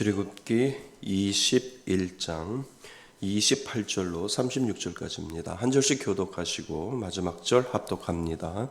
출애굽기 21장 28절로 36절까지입니다. 한 절씩 교독하시고 마지막 절 합독합니다.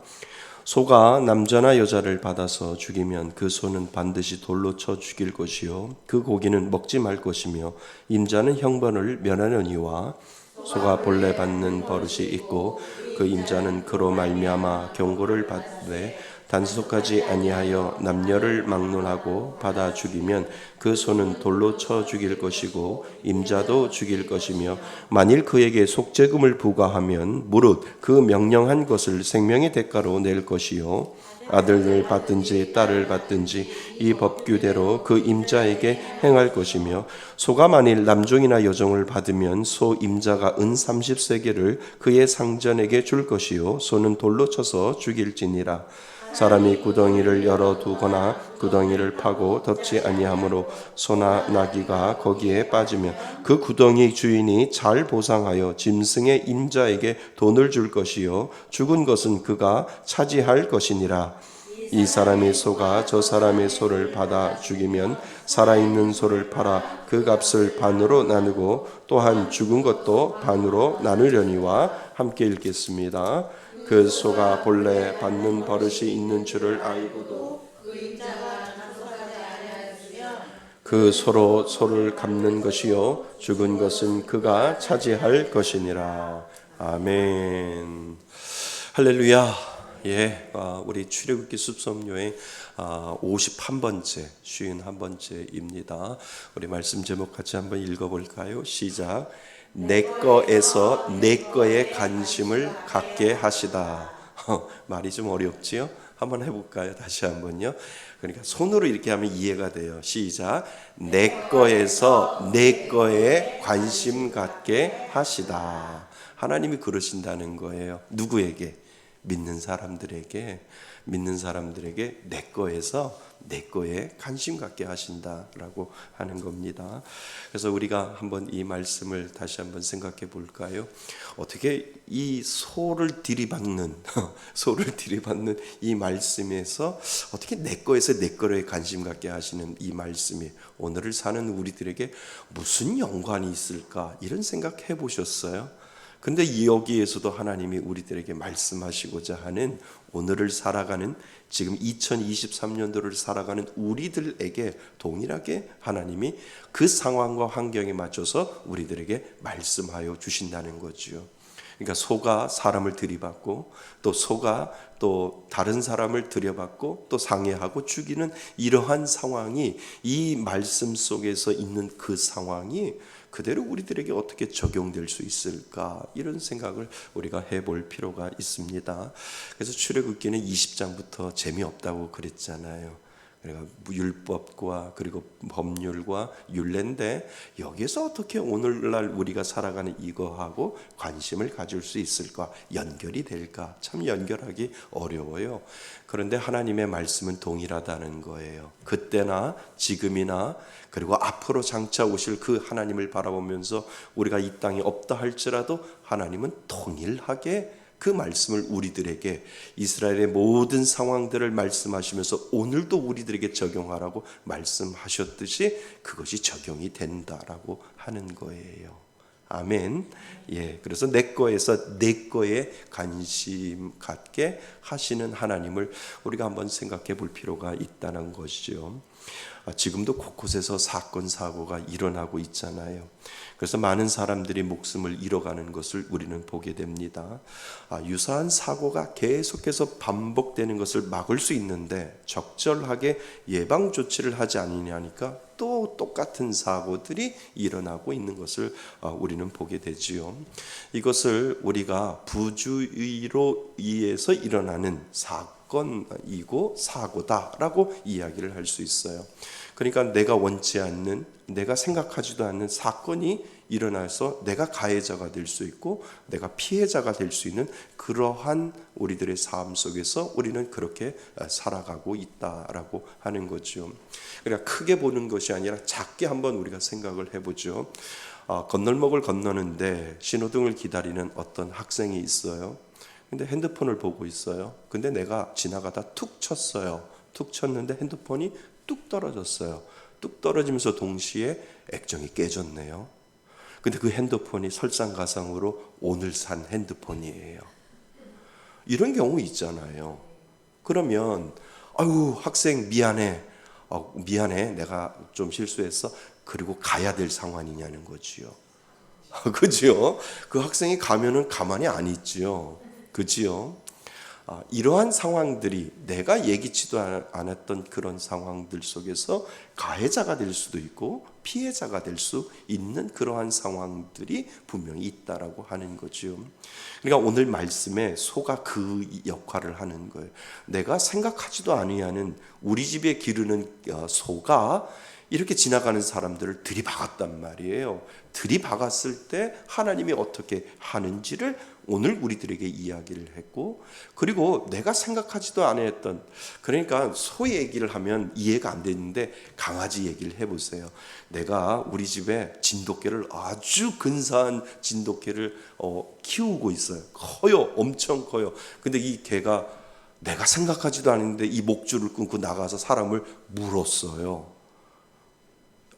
소가 남자나 여자를 받아서 죽이면 그 소는 반드시 돌로 쳐 죽일 것이요 그 고기는 먹지 말 것이며 임자는 형벌을 면하려니와 소가 본래 받는 버릇이 있고 그 임자는 그로 말미암아 경고를 받되 단속하지 아니하여 남녀를 막론하고 받아 죽이면 그 소는 돌로 쳐 죽일 것이고 임자도 죽일 것이며 만일 그에게 속죄금을 부과하면 무릇 그 명령한 것을 생명의 대가로 낼 것이요. 아들을 받든지 딸을 받든지 이 법규대로 그 임자에게 행할 것이며 소가 만일 남종이나 여종을 받으면 소 임자가 은 30세계를 그의 상전에게 줄 것이요. 소는 돌로 쳐서 죽일지니라 사람이 구덩이를 열어 두거나 구덩이를 파고 덮지 아니하므로 소나 나귀가 거기에 빠지면 그 구덩이 주인이 잘 보상하여 짐승의 임자에게 돈을 줄 것이요 죽은 것은 그가 차지할 것이니라 이 사람의 소가 저 사람의 소를 받아 죽이면 살아있는 소를 팔아 그 값을 반으로 나누고 또한 죽은 것도 반으로 나누려니와 함께 읽겠습니다. 그 소가 본래 받는 버릇이 있는 줄을 알고도 그 소로 소를 갚는 것이요 죽은 것은 그가 차지할 것이니라. 아멘. 할렐루야. 예 아, 우리 출애굽기 숲섬교회 아, 51번째 쉬운 한 번째입니다 우리 말씀 제목 같이 한번 읽어볼까요 시작 내 거에서 내 거에 관심을 갖게 하시다. 어, 말이 좀 어렵지요? 한번 해볼까요? 다시 한번요. 그러니까 손으로 이렇게 하면 이해가 돼요. 시작. 내 거에서 내 거에 관심 갖게 하시다. 하나님이 그러신다는 거예요. 누구에게? 믿는 사람들에게 믿는 사람들에게 내 거에서 내 거에 관심 갖게 하신다라고 하는 겁니다. 그래서 우리가 한번 이 말씀을 다시 한번 생각해 볼까요? 어떻게 이 소를 들이받는 소를 들이받는 이 말씀에서 어떻게 내 거에서 내 거에 관심 갖게 하시는 이 말씀이 오늘을 사는 우리들에게 무슨 연관이 있을까 이런 생각 해 보셨어요? 근데 여기에서도 하나님이 우리들에게 말씀하시고자 하는 오늘을 살아가는 지금 2023년도를 살아가는 우리들에게 동일하게 하나님이 그 상황과 환경에 맞춰서 우리들에게 말씀하여 주신다는 거지요. 그러니까 소가 사람을 들이받고 또 소가 또 다른 사람을 들여받고 또 상해하고 죽이는 이러한 상황이 이 말씀 속에서 있는 그 상황이 그대로 우리들에게 어떻게 적용될 수 있을까 이런 생각을 우리가 해볼 필요가 있습니다. 그래서 출애굽기는 20장부터 재미없다고 그랬잖아요. 그러니까 율법과 그리고 법률과 율례인데 여기서 어떻게 오늘날 우리가 살아가는 이거하고 관심을 가질 수 있을까 연결이 될까 참 연결하기 어려워요. 그런데 하나님의 말씀은 동일하다는 거예요. 그때나 지금이나 그리고 앞으로 장차 오실 그 하나님을 바라보면서 우리가 이 땅에 없다 할지라도 하나님은 동일하게 그 말씀을 우리들에게 이스라엘의 모든 상황들을 말씀하시면서 오늘도 우리들에게 적용하라고 말씀하셨듯이 그것이 적용이 된다라고 하는 거예요. 아멘. 예. 그래서 내 거에서 내 거에 관심 갖게 하시는 하나님을 우리가 한번 생각해 볼 필요가 있다는 것이죠. 아, 지금도 곳곳에서 사건 사고가 일어나고 있잖아요. 그래서 많은 사람들이 목숨을 잃어가는 것을 우리는 보게 됩니다. 아, 유사한 사고가 계속해서 반복되는 것을 막을 수 있는데 적절하게 예방 조치를 하지 않느냐니까 또 똑같은 사고들이 일어나고 있는 것을 아, 우리는 보게 되지요. 이것을 우리가 부주의로 의해서 일어나는 사 건이고 사고다라고 이야기를 할 수 있어요. 그러니까 내가 원치 않는 내가 생각하지도 않는 사건이 일어나서 내가 가해자가 될 수 있고 내가 피해자가 될 수 있는 그러한 우리들의 삶 속에서 우리는 그렇게 살아가고 있다라고 하는 거죠. 그러니까 크게 보는 것이 아니라 작게 한번 우리가 생각을 해보죠. 어, 건널목을 건너는데 신호등을 기다리는 어떤 학생이 있어요. 근데 핸드폰을 보고 있어요. 근데 내가 지나가다 툭 쳤어요. 툭 쳤는데 핸드폰이 뚝 떨어졌어요. 뚝 떨어지면서 동시에 액정이 깨졌네요. 근데 그 핸드폰이 설상가상으로 오늘 산 핸드폰이에요. 이런 경우 있잖아요. 그러면 아유 학생 미안해. 어, 미안해. 내가 좀 실수했어. 그리고 가야 될 상황이냐는 거지요. 그지요? 그 학생이 가면은 가만히 안 있지요. 그지요? 아, 이러한 상황들이 내가 예기치도 않- 않았던 그런 상황들 속에서 가해자가 될 수도 있고 피해자가 될 수 있는 그러한 상황들이 분명히 있다라고 하는 거죠. 그러니까 오늘 말씀에 소가 그 역할을 하는 거예요. 내가 생각하지도 아니하는 우리 집에 기르는 어, 소가 이렇게 지나가는 사람들을 들이박았단 말이에요. 들이박았을 때 하나님이 어떻게 하는지를 오늘 우리들에게 이야기를 했고 그리고 내가 생각하지도 않았던 그러니까 소 얘기를 하면 이해가 안 되는데 강아지 얘기를 해보세요. 내가 우리 집에 진돗개를 아주 근사한 진돗개를 어, 키우고 있어요. 커요, 엄청 커요. 근데 이 개가 내가 생각하지도 않았는데 이 목줄을 끊고 나가서 사람을 물었어요.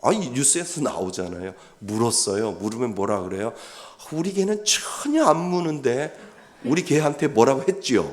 아니 뉴스에서 나오잖아요. 물었어요. 물으면 뭐라 그래요? 우리 개는 전혀 안 무는데 우리 개한테 뭐라고 했지요?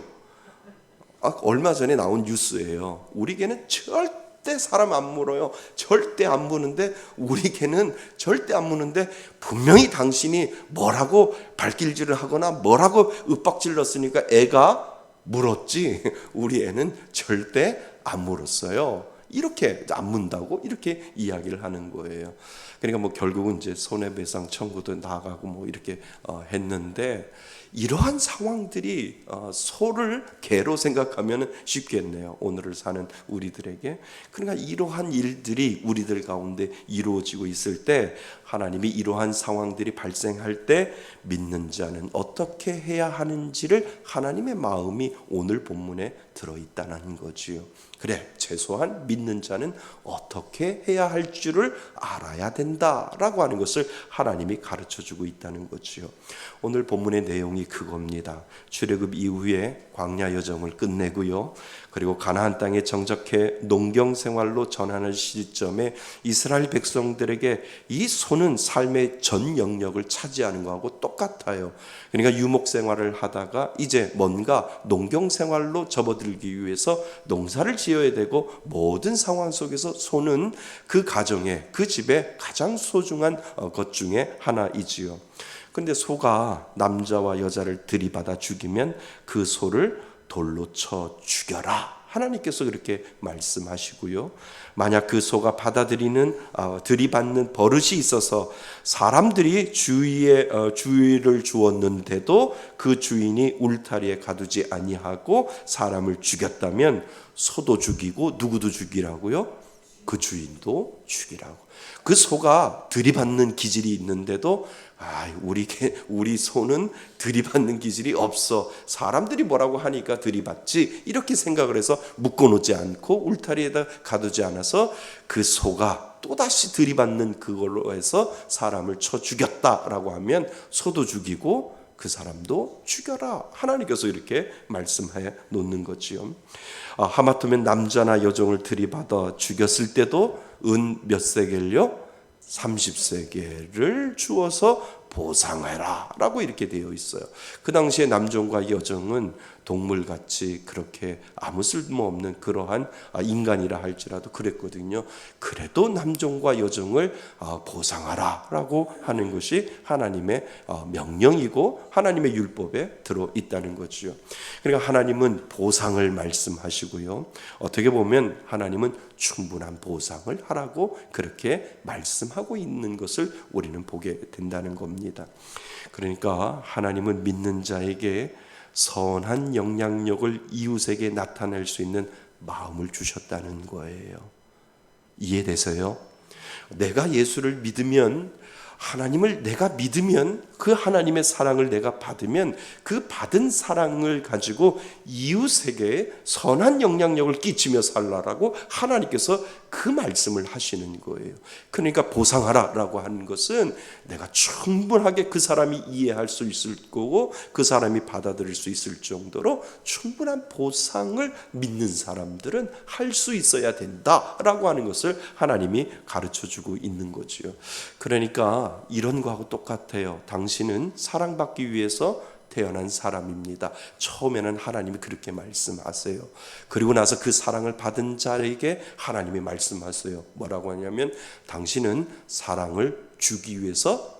아, 얼마 전에 나온 뉴스예요. 우리 개는 절대 사람 안 물어요. 절대 안 무는데 우리 개는 절대 안 무는데 분명히 당신이 뭐라고 발길질을 하거나 뭐라고 윽박질렀으니까 애가 물었지. 우리 애는 절대 안 물었어요. 이렇게 안 문다고 이렇게 이야기를 하는 거예요. 그러니까 뭐 결국은 이제 손해배상 청구도 나가고 뭐 이렇게 어, 했는데 이러한 상황들이 어, 소를 개로 생각하면 쉽겠네요. 오늘을 사는 우리들에게. 그러니까 이러한 일들이 우리들 가운데 이루어지고 있을 때 하나님이 이러한 상황들이 발생할 때 믿는 자는 어떻게 해야 하는지를 하나님의 마음이 오늘 본문에 들어 있다는 거지요. 그래, 최소한 믿는 자는 어떻게 해야 할 줄을 알아야 된다라고 하는 것을 하나님이 가르쳐 주고 있다는 거지요. 오늘 본문의 내용이 그겁니다. 출애굽 이후에 광야 여정을 끝내고요. 그리고 가나안 땅에 정착해 농경 생활로 전하는 시점에 이스라엘 백성들에게 이 소는 삶의 전 영역을 차지하는 것하고 똑같아요. 그러니까 유목 생활을 하다가 이제 뭔가 농경 생활로 접어들 기 위해서 농사를 지어야 되고 모든 상황 속에서 소는 그 가정에 그 집에 가장 소중한 어, 것 중에 하나이지요. 근데 소가 남자와 여자를 들이받아 죽이면 그 소를 돌로 쳐 죽여라. 하나님께서 그렇게 말씀하시고요. 만약 그 소가 받아들이는 어, 들이받는 버릇이 있어서 사람들이 주의에 어, 주의를 주었는데도 그 주인이 울타리에 가두지 아니하고 사람을 죽였다면 소도 죽이고 누구도 죽이라고요? 그 주인도 죽이라고. 그 소가 들이받는 기질이 있는데도 아, 우리 개, 우리 소는 들이받는 기질이 없어. 사람들이 뭐라고 하니까 들이받지. 이렇게 생각을 해서 묶어놓지 않고 울타리에다 가두지 않아서 그 소가 또다시 들이받는 그걸로 해서 사람을 쳐 죽였다라고 하면 소도 죽이고 그 사람도 죽여라. 하나님께서 이렇게 말씀해 놓는 거지요. 아, 하마터면 남자나 여종을 들이받아 죽였을 때도 은 몇 세겔요? 30세계를 주어서 보상해라 라고 이렇게 되어 있어요. 그 당시에 남종과 여종은 동물같이 그렇게 아무 쓸모없는 그러한 아, 인간이라 할지라도 그랬거든요. 그래도 남종과 여종을 아, 보상하라 라고 하는 것이 하나님의 어, 명령이고 하나님의 율법에 들어 있다는 거죠. 그러니까 하나님은 보상을 말씀하시고요. 어떻게 보면 하나님은 충분한 보상을 하라고 그렇게 말씀하고 있는 것을 우리는 보게 된다는 겁니다. 그러니까 하나님은 믿는 자에게 선한 영향력을 이웃에게 나타낼 수 있는 마음을 주셨다는 거예요. 이해돼서요? 내가 예수를 믿으면 하나님을 내가 믿으면 그 하나님의 사랑을 내가 받으면 그 받은 사랑을 가지고 이웃에게 선한 영향력을 끼치며 살라라고 하나님께서 그 말씀을 하시는 거예요. 그러니까 보상하라라고 하는 것은 내가 충분하게 그 사람이 이해할 수 있을 거고 그 사람이 받아들일 수 있을 정도로 충분한 보상을 믿는 사람들은 할 수 있어야 된다라고 하는 것을 하나님이 가르쳐 주고 있는 거지요. 그러니까 이런 거하고 똑같아요. 당신은 사랑받기 위해서 태어난 사람입니다. 처음에는 하나님이 그렇게 말씀하세요. 그리고 나서 그 사랑을 받은 자에게 하나님이 말씀하세요. 뭐라고 하냐면 당신은 사랑을 주기 위해서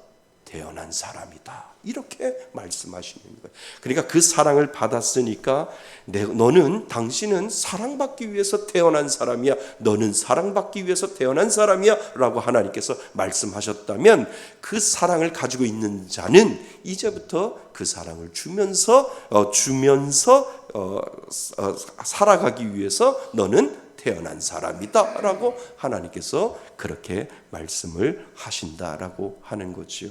태어난 사람이다. 이렇게 말씀하시는 거예요. 그러니까 그 사랑을 받았으니까 내, 너는 당신은 사랑받기 위해서 태어난 사람이야. 너는 사랑받기 위해서 태어난 사람이야라고 하나님께서 말씀하셨다면 그 사랑을 가지고 있는 자는 이제부터 그 사랑을 주면서 어, 주면서 어, 어, 살아가기 위해서 너는 태어난 사람이다라고 하나님께서 그렇게 말씀을 하신다라고 하는 거지요.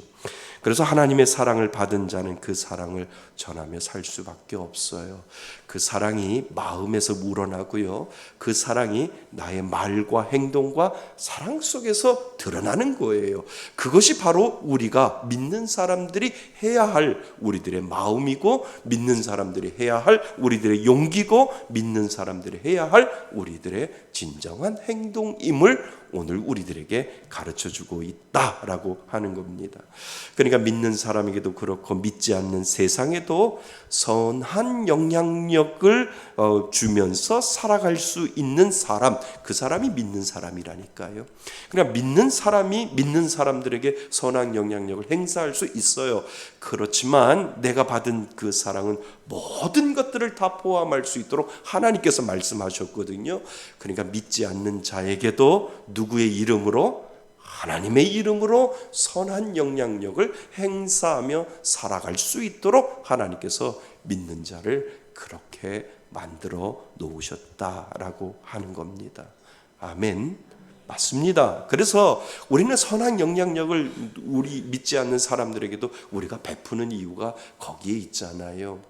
그래서 하나님의 사랑을 받은 자는 그 사랑을 전하며 살 수밖에 없어요. 그 사랑이 마음에서 우러나고요. 그 사랑이 나의 말과 행동과 사랑 속에서 드러나는 거예요. 그것이 바로 우리가 믿는 사람들이 해야 할 우리들의 마음이고 믿는 사람들이 해야 할 우리들의 용기고 믿는 사람들이 해야 할 우리들의 진정한 행동임을 오늘 우리들에게 가르쳐 주고 있다라고 하는 겁니다. 그러니까 믿는 사람에게도 그렇고 믿지 않는 세상에도 선한 영향력을 어, 주면서 살아갈 수 있는 사람, 그 사람이 믿는 사람이라니까요. 그러니까 믿는 사람이 믿는 사람들에게 선한 영향력을 행사할 수 있어요. 그렇지만 내가 받은 그 사랑은 모든 것들을 다 포함할 수 있도록 하나님께서 말씀하셨거든요. 그러니까 믿지 않는 자에게도 누구의 이름으로 하나님의 이름으로 선한 영향력을 행사하며 살아갈 수 있도록 하나님께서 믿는 자를 그렇게 만들어 놓으셨다라고 하는 겁니다. 아멘. 맞습니다. 그래서 우리는 선한 영향력을 우리 믿지 않는 사람들에게도 우리가 베푸는 이유가 거기에 있잖아요.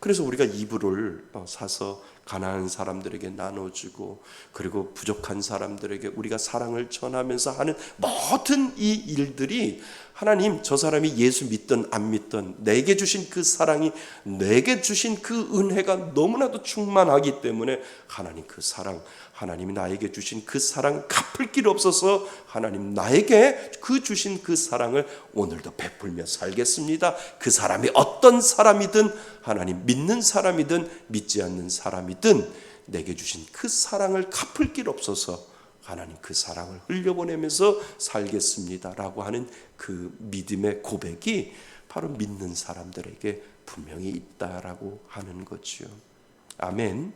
그래서 우리가 이불을 어, 사서 가난한 사람들에게 나눠주고 그리고 부족한 사람들에게 우리가 사랑을 전하면서 하는 모든 이 일들이 하나님 저 사람이 예수 믿던 안 믿던 내게 주신 그 사랑이 내게 주신 그 은혜가 너무나도 충만하기 때문에 하나님 그 사랑 하나님이 나에게 주신 그 사랑 갚을 길 없어서 하나님 나에게 그 주신 그 사랑을 오늘도 베풀며 살겠습니다. 그 사람이 어떤 사람이든 하나님 믿는 사람이든 믿지 않는 사람이든 내게 주신 그 사랑을 갚을 길 없어서 하나님 그 사랑을 흘려보내면서 살겠습니다라고 하는 그 믿음의 고백이 바로 믿는 사람들에게 분명히 있다라고 하는 거지요. 아멘.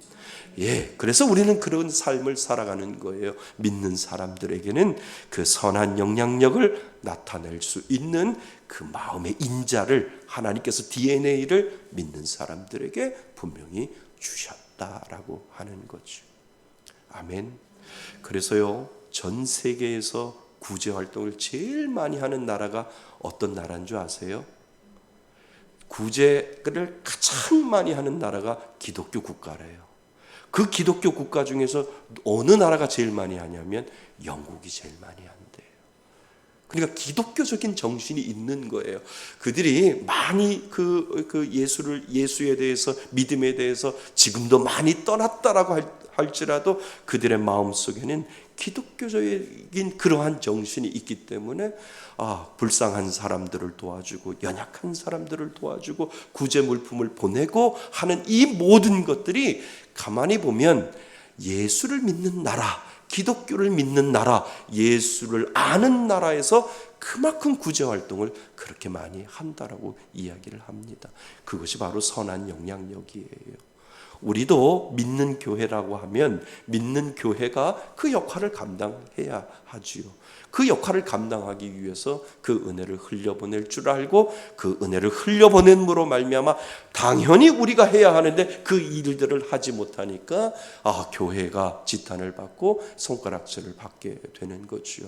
예. 그래서 우리는 그런 삶을 살아가는 거예요. 믿는 사람들에게는 그 선한 영향력을 나타낼 수 있는 그 마음의 인자를 하나님께서 DNA를 믿는 사람들에게 분명히 주셨다라고 하는 거죠. 아멘. 그래서요, 전 세계에서 구제 활동을 제일 많이 하는 나라가 어떤 나라인 줄 아세요? 구제를 가장 많이 하는 나라가 기독교 국가래요. 그 기독교 국가 중에서 어느 나라가 제일 많이 하냐면 영국이 제일 많이 한대요. 그러니까 기독교적인 정신이 있는 거예요. 그들이 많이 그, 그 예수를, 예수에 대해서, 믿음에 대해서 지금도 많이 떠났다라고 할, 할지라도 그들의 마음 속에는 기독교적인 그러한 정신이 있기 때문에 아, 불쌍한 사람들을 도와주고 연약한 사람들을 도와주고 구제 물품을 보내고 하는 이 모든 것들이 가만히 보면 예수를 믿는 나라, 기독교를 믿는 나라, 예수를 아는 나라에서 그만큼 구제 활동을 그렇게 많이 한다라고 이야기를 합니다. 그것이 바로 선한 영향력이에요. 우리도 믿는 교회라고 하면 믿는 교회가 그 역할을 감당해야 하지요. 그 역할을 감당하기 위해서 그 은혜를 흘려보낼 줄 알고 그 은혜를 흘려보냄으로 말미암아 당연히 우리가 해야 하는데 그 일들을 하지 못하니까 아 교회가 지탄을 받고 손가락질을 받게 되는 거지요.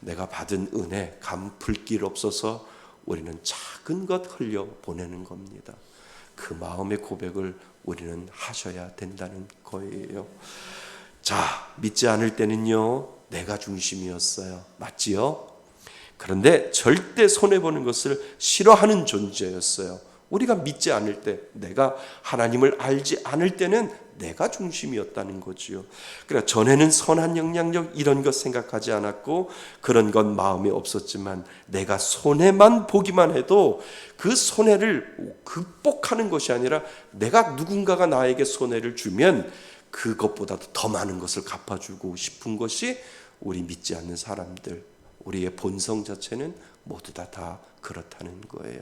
내가 받은 은혜 갚을 길 없어서 우리는 작은 것 흘려 보내는 겁니다. 그 마음의 고백을 우리는 하셔야 된다는 거예요. 자, 믿지 않을 때는요, 내가 중심이었어요. 맞지요? 그런데 절대 손해보는 것을 싫어하는 존재였어요. 우리가 믿지 않을 때, 내가 하나님을 알지 않을 때는 내가 중심이었다는 거지요. 그러니까 전에는 선한 영향력 이런 것 생각하지 않았고 그런 건 마음에 없었지만 내가 손해만 보기만 해도 그 손해를 극복하는 것이 아니라 내가 누군가가 나에게 손해를 주면 그것보다도 더 많은 것을 갚아주고 싶은 것이 우리 믿지 않는 사람들, 우리의 본성 자체는 모두 다, 다 그렇다는 거예요.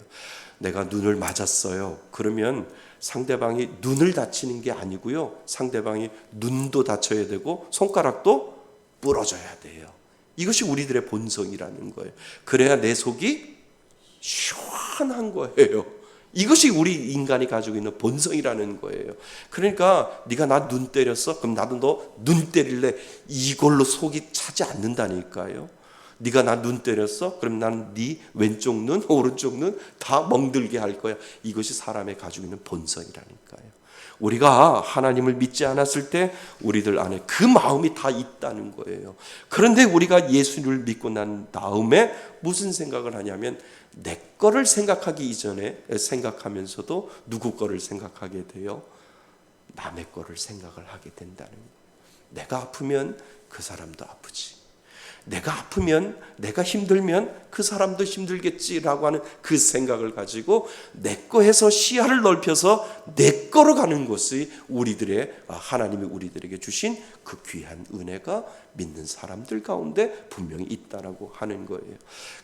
내가 눈을 맞았어요. 그러면 상대방이 눈을 다치는 게 아니고요. 상대방이 눈도 다쳐야 되고 손가락도 부러져야 돼요. 이것이 우리들의 본성이라는 거예요. 그래야 내 속이 시원한 거예요. 이것이 우리 인간이 가지고 있는 본성이라는 거예요. 그러니까 네가 나 눈 때렸어? 그럼 나도 너 눈 때릴래? 이걸로 속이 차지 않는다니까요. 네가 나 눈 때렸어? 그럼 나는 네 왼쪽 눈, 오른쪽 눈 다 멍들게 할 거야. 이것이 사람의 가지고 있는 본성이라니까요. 우리가 하나님을 믿지 않았을 때 우리들 안에 그 마음이 다 있다는 거예요. 그런데 우리가 예수를 믿고 난 다음에 무슨 생각을 하냐면 내 거를 생각하기 이전에 생각하면서도 누구 거를 생각하게 돼요? 남의 거를 생각을 하게 된다는 거예요. 내가 아프면 그 사람도 아프지. 내가 아프면 내가 힘들면 그 사람도 힘들겠지라고 하는 그 생각을 가지고 내 거에서 시야를 넓혀서 내 거로 가는 것이 우리들의 아, 하나님이 우리들에게 주신 그 귀한 은혜가 믿는 사람들 가운데 분명히 있다라고 하는 거예요.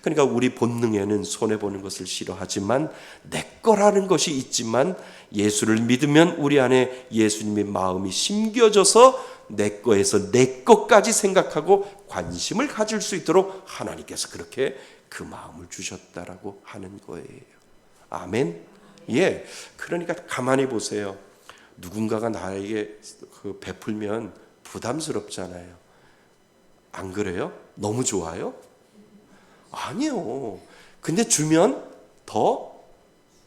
그러니까 우리 본능에는 손해 보는 것을 싫어하지만 내 거라는 것이 있지만 예수를 믿으면 우리 안에 예수님의 마음이 심겨져서 내 거에서 내 것까지 생각하고 관심을 가질 수 있도록 하나님께서 그렇게 그 마음을 주셨다라고 하는 거예요. 아멘. 예. 그러니까 가만히 보세요. 누군가가 나에게 그 베풀면 부담스럽잖아요. 안 그래요? 너무 좋아요? 아니요. 근데 주면 더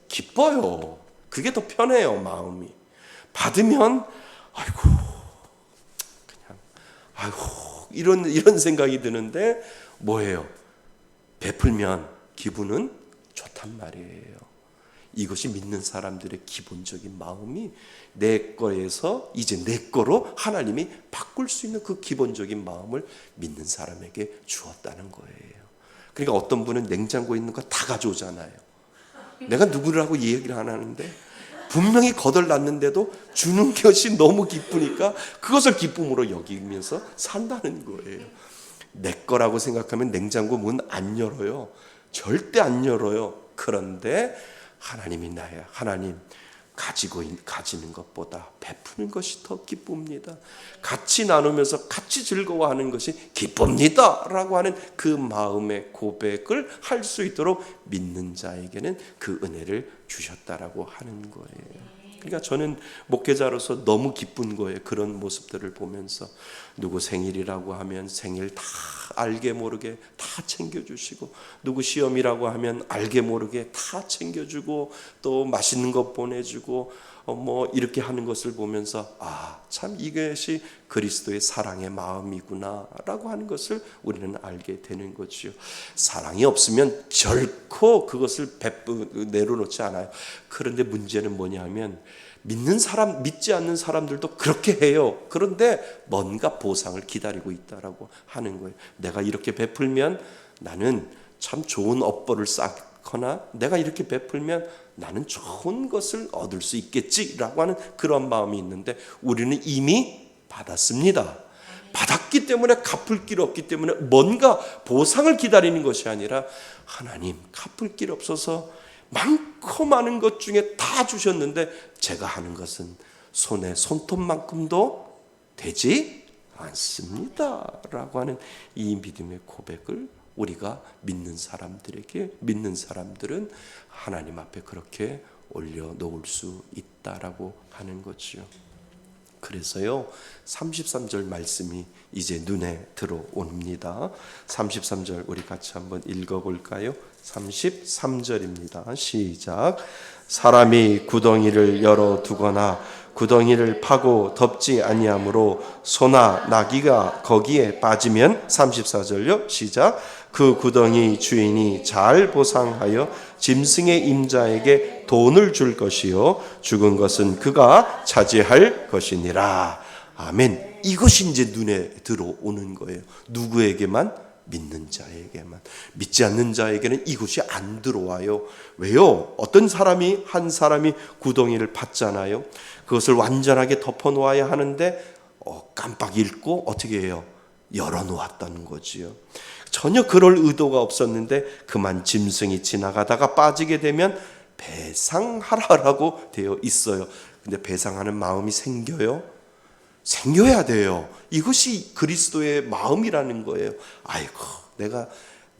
기뻐요. 그게 더 편해요, 마음이. 받으면 아이고 아이고 이런 이런 생각이 드는데 뭐예요? 베풀면 기분은 좋단 말이에요. 이것이 믿는 사람들의 기본적인 마음이 내 거에서 이제 내 거로 하나님이 바꿀 수 있는 그 기본적인 마음을 믿는 사람에게 주었다는 거예요. 그러니까 어떤 분은 냉장고에 있는 거 다 가져오잖아요. 내가 누구라고 얘기를 안 하는데 분명히 거덜났는데도 주는 것이 너무 기쁘니까 그것을 기쁨으로 여기면서 산다는 거예요. 내 거라고 생각하면 냉장고 문 안 열어요. 절대 안 열어요. 그런데 하나님이 나야. 하나님 가지고 있- 가지는 것보다 베푸는 것이 더 기쁩니다. 같이 나누면서 같이 즐거워하는 것이 기쁩니다라고 하는 그 마음의 고백을 할 수 있도록 믿는 자에게는 그 은혜를 주셨다라고 하는 거예요. 그러니까 저는 목회자로서 너무 기쁜 거예요. 그런 모습들을 보면서 누구 생일이라고 하면 생일 다 알게 모르게 다 챙겨주시고 누구 시험이라고 하면 알게 모르게 다 챙겨주고 또 맛있는 것 보내주고 어, 뭐 이렇게 하는 것을 보면서 아 참 이것이 그리스도의 사랑의 마음이구나라고 하는 것을 우리는 알게 되는 거지요. 사랑이 없으면 결코 그것을 베푸 내려놓지 않아요. 그런데 문제는 뭐냐면 믿는 사람 믿지 않는 사람들도 그렇게 해요. 그런데 뭔가 보상을 기다리고 있다라고 하는 거예요. 내가 이렇게 베풀면 나는 참 좋은 업보를 쌓거나 내가 이렇게 베풀면 나는 좋은 것을 얻을 수 있겠지라고 하는 그런 마음이 있는데 우리는 이미 받았습니다. 받았기 때문에 갚을 길 없기 때문에 뭔가 보상을 기다리는 것이 아니라 하나님 갚을 길 없어서 많고 많은 것 중에 다 주셨는데 제가 하는 것은 손에 손톱만큼도 되지 않습니다 라고 하는 이 믿음의 고백을 우리가 믿는 사람들에게 믿는 사람들은 하나님 앞에 그렇게 올려 놓을 수 있다라고 하는 거지요. 그래서요. 33절 말씀이 이제 눈에 들어옵니다. 33절 우리 같이 한번 읽어 볼까요? 33절입니다. 시작. 사람이 구덩이를 열어 두거나 구덩이를 파고 덮지 아니하므로 소나 나귀가 거기에 빠지면 34절요. 시작. 그 구덩이 주인이 잘 보상하여 짐승의 임자에게 돈을 줄 것이요 죽은 것은 그가 차지할 것이니라. 아멘. 이것이 이제 눈에 들어오는 거예요. 누구에게만 믿는 자에게만 믿지 않는 자에게는 이것이 안 들어와요. 왜요? 어떤 사람이 한 사람이 구덩이를 팠잖아요. 그것을 완전하게 덮어 놓아야 하는데 어, 깜빡 잊고 어떻게 해요? 열어 놓았다는 거지요. 전혀 그럴 의도가 없었는데 그만 짐승이 지나가다가 빠지게 되면 배상하라라고 되어 있어요. 근데 배상하는 마음이 생겨요? 생겨야 돼요. 이것이 그리스도의 마음이라는 거예요. 아이고, 내가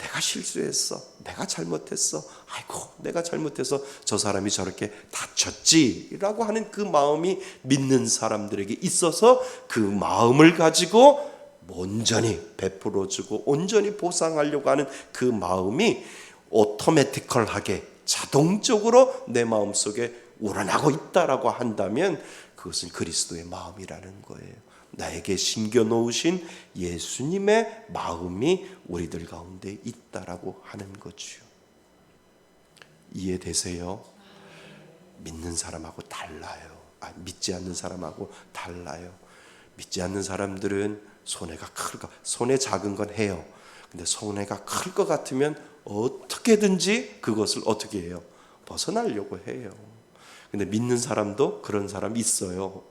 내가 실수했어. 내가 잘못했어. 아이고, 내가 잘못해서 저 사람이 저렇게 다쳤지 라고 하는 그 마음이 믿는 사람들에게 있어서 그 마음을 가지고 온전히 베풀어 주고 온전히 보상하려고 하는 그 마음이 오토매티컬하게 자동적으로 내 마음 속에 우러나고 있다라고 한다면 그것은 그리스도의 마음이라는 거예요. 나에게 심겨 놓으신 예수님의 마음이 우리들 가운데 있다라고 하는 거지요. 이해되세요? 믿는 사람하고 달라요. 아, 믿지 않는 사람하고 달라요. 믿지 않는 사람들은 손해가 클까 손해 작은 건 해요. 근데 손해가 클 것 같으면 어떻게든지 그것을 어떻게 해요? 벗어나려고 해요. 근데 믿는 사람도 그런 사람 있어요.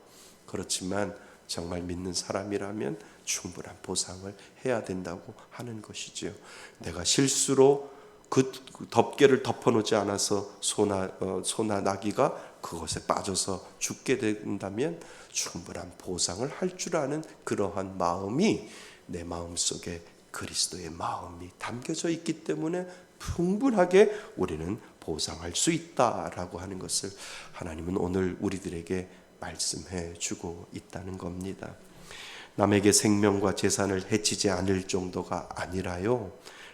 그렇지만 정말 믿는 사람이라면 충분한 보상을 해야 된다고 하는 것이지요. 내가 실수로 그 덮개를 덮어놓지 않아서 소나 어, 소나 나귀가 그것에 빠져서 죽게 된다면 충분한 보상을 할 줄 아는 그러한 마음이 내 마음 속에 그리스도의 마음이 담겨져 있기 때문에 충분하게 우리는 보상할 수 있다라고 하는 것을 하나님은 오늘 우리들에게 말씀해 주고 있다는 겁니다. 남에게 생명과 재산을 해치지 않을 정도가 아니라요.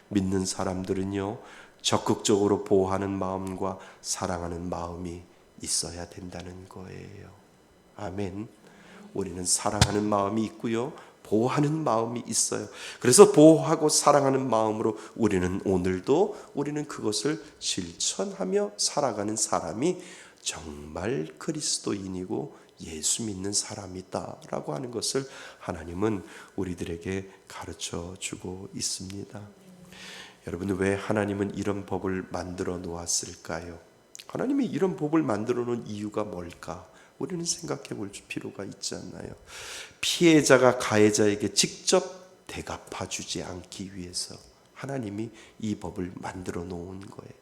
믿는 사람들은요. 적극적으로 보호하는 마음과 사랑하는 마음이 있어야 된다는 거예요. 아멘. 우리는 사랑하는 마음이 있고요. 보호하는 마음이 있어요. 그래서 보호하고 사랑하는 마음으로 우리는 오늘도 우리는 그것을 실천하며 살아가는 사람이 정말 그리스도인이고 예수 믿는 사람이다라고 하는 것을 하나님은 우리들에게 가르쳐 주고 있습니다. 여러분 왜 하나님은 이런 법을 만들어 놓았을까요? 하나님이 이런 법을 만들어 놓은 이유가 뭘까? 우리는 생각해 볼 필요가 있지 않나요? 피해자가 가해자에게 직접 대갚아 주지 않기 위해서 하나님이 이 법을 만들어 놓은 거예요.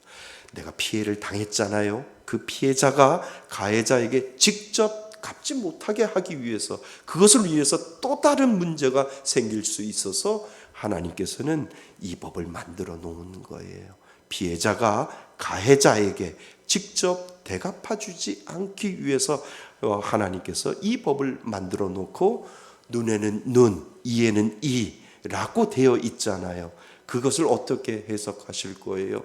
내가 피해를 당했잖아요. 그 피해자가 가해자에게 직접 갚지 못하게 하기 위해서 그것을 위해서 또 다른 문제가 생길 수 있어서 하나님께서는 이 법을 만들어 놓은 거예요. 피해자가 가해자에게 직접 대갚아 주지 않기 위해서 어, 하나님께서 이 법을 만들어 놓고 눈에는 눈, 이에는 이라고 되어 있잖아요. 그것을 어떻게 해석하실 거예요?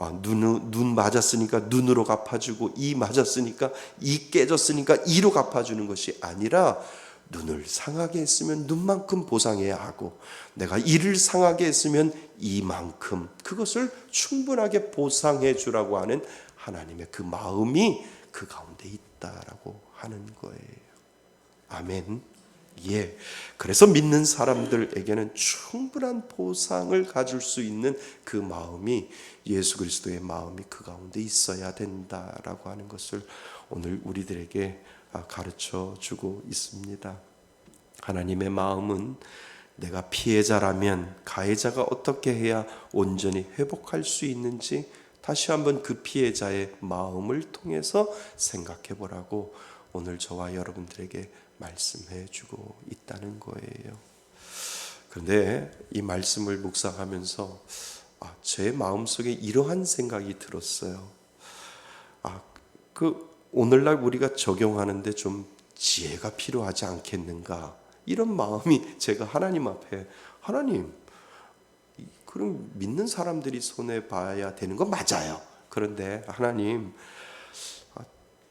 아, 눈, 눈 맞았으니까 눈으로 갚아주고 이 맞았으니까 이 깨졌으니까 이로 갚아주는 것이 아니라 눈을 상하게 했으면 눈만큼 보상해야 하고 내가 이를 상하게 했으면 이만큼 그것을 충분하게 보상해 주라고 하는 하나님의 그 마음이 그 가운데 있다라고 하는 거예요. 아멘. 예. 그래서 믿는 사람들에게는 충분한 보상을 가질 수 있는 그 마음이 예수 그리스도의 마음이 그 가운데 있어야 된다라고 하는 것을 오늘 우리들에게 가르쳐 주고 있습니다. 하나님의 마음은 내가 피해자라면 가해자가 어떻게 해야 온전히 회복할 수 있는지 다시 한번 그 피해자의 마음을 통해서 생각해 보라고 오늘 저와 여러분들에게 말씀해 주고 있다는 거예요. 그런데 이 말씀을 묵상하면서 아, 제 마음속에 이러한 생각이 들었어요. 아, 그 오늘날 우리가 적용하는데 좀 지혜가 필요하지 않겠는가? 이런 마음이 제가 하나님 앞에 하나님 그럼 믿는 사람들이 손해 봐야 되는 건 맞아요. 그런데 하나님 아,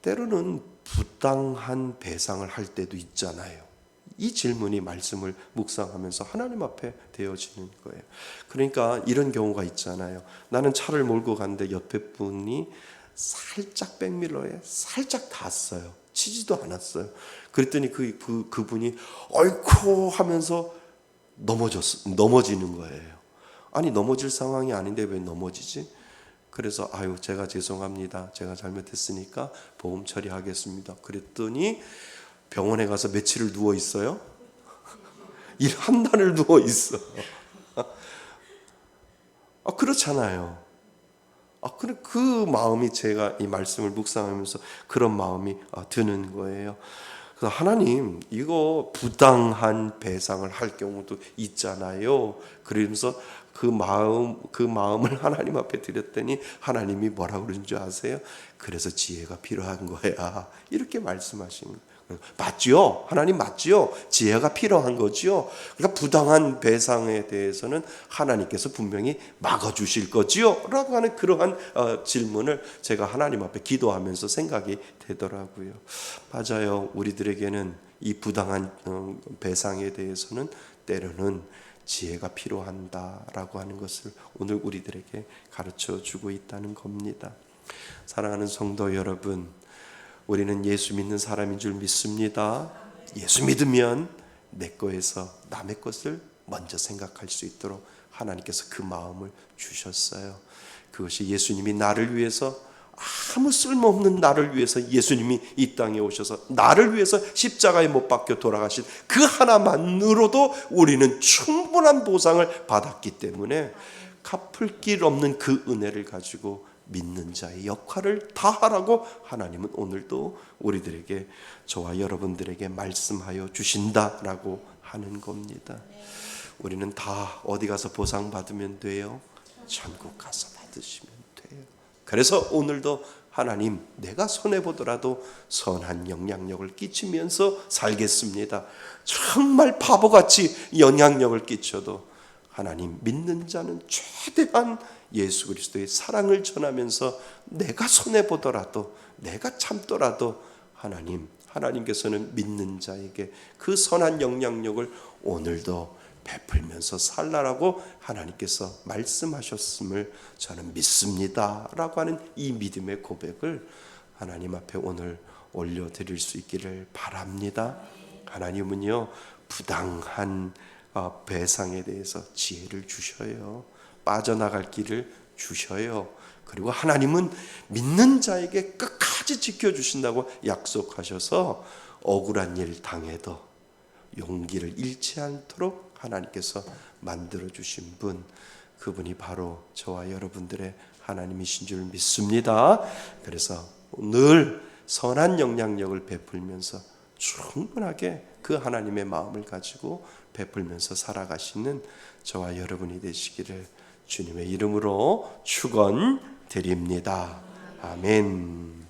때로는 부당한 배상을 할 때도 있잖아요. 이 질문이 말씀을 묵상하면서 하나님 앞에 되어지는 거예요. 그러니까 이런 경우가 있잖아요. 나는 차를 몰고 가는데 옆에 분이 살짝 백밀러에 살짝 닿았어요. 치지도 않았어요. 그랬더니 그, 그 그분이 어이쿠 하면서 넘어졌 넘어지는 거예요. 아니 넘어질 상황이 아닌데 왜 넘어지지? 그래서 아유 제가 죄송합니다. 제가 잘못했으니까 보험 처리하겠습니다. 그랬더니 병원에 가서 며칠을 누워 있어요. 일 한 달을 누워 있어. 아 그렇잖아요. 아 그래 그 마음이 제가 이 말씀을 묵상하면서 그런 마음이 아, 드는 거예요. 그래서 하나님 이거 부당한 배상을 할 경우도 있잖아요. 그러면서 그 마음 그 마음을 하나님 앞에 드렸더니 하나님이 뭐라고 그러는 줄 아세요? 그래서 지혜가 필요한 거야. 이렇게 거예요. 맞지요? 하나님 맞지요? 지혜가 필요한 거지요. 그러니까 부당한 배상에 대해서는 하나님께서 분명히 막아 주실 거지요? 라고 하는 그러한 어, 질문을 제가 하나님 앞에 기도하면서 생각이 되더라고요. 맞아요. 우리들에게는 이 부당한 어, 배상에 대해서는 때로는 지혜가 필요한다라고 하는 것을 오늘 우리들에게 가르쳐 주고 있다는 겁니다. 사랑하는 성도 여러분, 우리는 예수 믿는 사람인 줄 믿습니다. 예수 믿으면 내 거에서 남의 것을 먼저 생각할 수 있도록 하나님께서 그 마음을 주셨어요. 그것이 예수님이 나를 위해서 아무 쓸모없는 나를 위해서 예수님이 이 땅에 오셔서 나를 위해서 십자가에 못 박혀 돌아가신 그 하나만으로도 우리는 충분한 보상을 받았기 때문에 갚을 길 없는 그 은혜를 가지고 믿는 자의 역할을 다 하라고 하나님은 오늘도 우리들에게 저와 여러분들에게 말씀하여 주신다라고 하는 겁니다. 우리는 다 어디 가서 보상 받으면 돼요? 천국 가서 받으시면 돼요. 그래서 오늘도 하나님 내가 손해 보더라도 선한 영향력을 끼치면서 살겠습니다. 정말 바보같이 영향력을 끼쳐도 하나님 믿는 자는 최대한 예수 그리스도의 사랑을 전하면서 내가 손해 보더라도 내가 참더라도 하나님 하나님께서는 믿는 자에게 그 선한 영향력을 오늘도 베풀면서 살라라고 하나님께서 말씀하셨음을 저는 믿습니다라고 하는 이 믿음의 고백을 하나님 앞에 오늘 올려 드릴 수 있기를 바랍니다. 하나님은요 부당한 어, 배상에 대해서 지혜를 주셔요. 빠져나갈 길을 주셔요. 그리고 하나님은 믿는 자에게 끝까지 지켜주신다고 약속하셔서 억울한 일 당해도 용기를 잃지 않도록 하나님께서 만들어 주신 분 그분이 바로 저와 여러분들의 하나님이신 줄 믿습니다. 그래서 늘 선한 영향력을 베풀면서 충분하게 그 하나님의 마음을 가지고 베풀면서 살아가시는 저와 여러분이 되시기를 주님의 이름으로 축원 드립니다. 아멘.